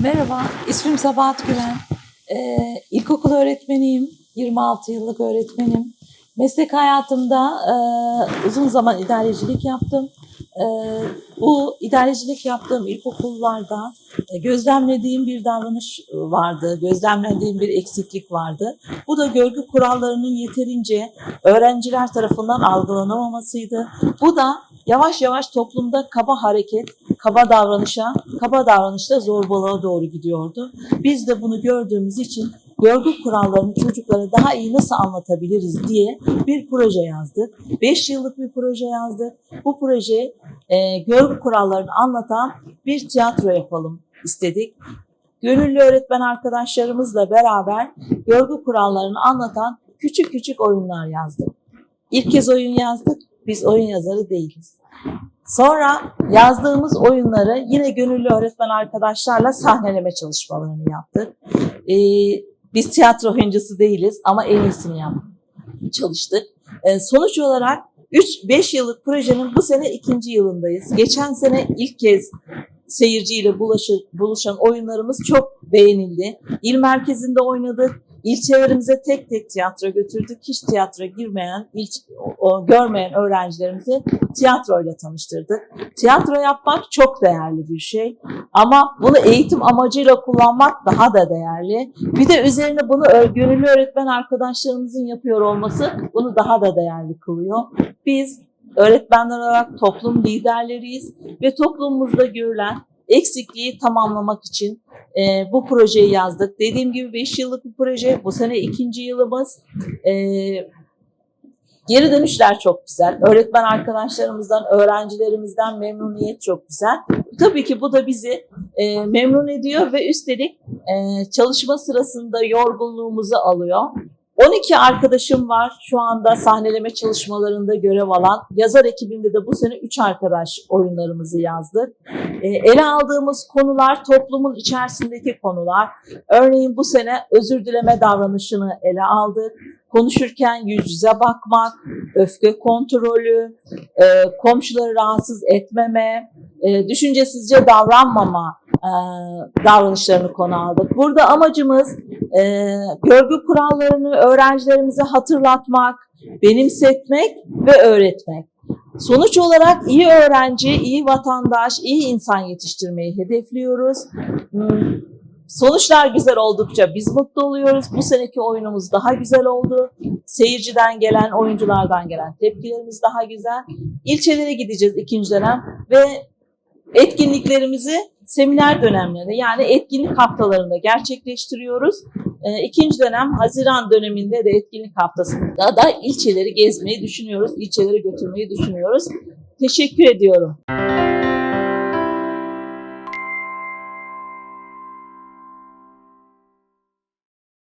Merhaba, ismim Sabahat Güven. Ee, ilkokul öğretmeniyim, 26 yıllık öğretmenim. Meslek hayatımda e, uzun zaman idarecilik yaptım. E, bu idarecilik yaptığım ilkokullarda e, gözlemlediğim bir davranış vardı, gözlemlediğim bir eksiklik vardı. Bu da görgü kurallarının yeterince öğrenciler tarafından algılanamamasıydı. Bu da yavaş yavaş toplumda kaba hareket, kaba davranışa, kaba davranışta zorbalığa doğru gidiyordu. Biz de bunu gördüğümüz için görgü kurallarını çocuklara daha iyi nasıl anlatabiliriz diye bir proje yazdık. 5 yıllık bir proje yazdık. Bu proje e, görgü kurallarını anlatan bir tiyatro yapalım istedik. Gönüllü öğretmen arkadaşlarımızla beraber görgü kurallarını anlatan küçük küçük oyunlar yazdık. İlk kez oyun yazdık. Biz oyun yazarı değiliz. Sonra yazdığımız oyunları yine gönüllü öğretmen arkadaşlarla sahneleme çalışmalarını yaptık. Ee, biz tiyatro oyuncusu değiliz ama en iyisini yaptık. Çalıştık. Ee, sonuç olarak 3-5 yıllık projenin bu sene ikinci yılındayız. Geçen sene ilk kez seyirciyle bulaşı, buluşan oyunlarımız çok beğenildi. İl merkezinde oynadık. İlçelerimize tek tek tiyatro götürdük. Hiç tiyatro girmeyen, ilç, o, görmeyen öğrencilerimizi tiyatroyla tanıştırdık. Tiyatro yapmak çok değerli bir şey. Ama bunu eğitim amacıyla kullanmak daha da değerli. Bir de üzerine bunu gönüllü öğretmen arkadaşlarımızın yapıyor olması bunu daha da değerli kılıyor. Biz öğretmenler olarak toplum liderleriyiz ve toplumumuzda görülen eksikliği tamamlamak için e, bu projeyi yazdık. Dediğim gibi 5 yıllık bir proje. Bu sene ikinci yılımız. E, geri dönüşler çok güzel. Öğretmen arkadaşlarımızdan, öğrencilerimizden memnuniyet çok güzel. Tabii ki bu da bizi e, memnun ediyor ve üstelik e, çalışma sırasında yorgunluğumuzu alıyor. 12 arkadaşım var şu anda sahneleme çalışmalarında görev alan. Yazar ekibinde de bu sene 3 arkadaş oyunlarımızı yazdık. E, ele aldığımız konular toplumun içerisindeki konular. Örneğin bu sene özür dileme davranışını ele aldık. Konuşurken yüz yüze bakmak, öfke kontrolü, e, komşuları rahatsız etmeme, e, düşüncesizce davranmama e, davranışlarını konu aldık. Burada amacımız e, görgü kurallarını öğrencilerimize hatırlatmak, benimsetmek ve öğretmek. Sonuç olarak iyi öğrenci, iyi vatandaş, iyi insan yetiştirmeyi hedefliyoruz. Hmm, Sonuçlar güzel oldukça biz mutlu oluyoruz. Bu seneki oyunumuz daha güzel oldu. Seyirciden gelen, oyunculardan gelen tepkilerimiz daha güzel. İlçelere gideceğiz ikinci dönem ve etkinliklerimizi seminer dönemlerinde yani etkinlik haftalarında gerçekleştiriyoruz. Ee, İkinci dönem Haziran döneminde de etkinlik haftasında da ilçeleri gezmeyi düşünüyoruz. İlçeleri götürmeyi düşünüyoruz. Teşekkür ediyorum.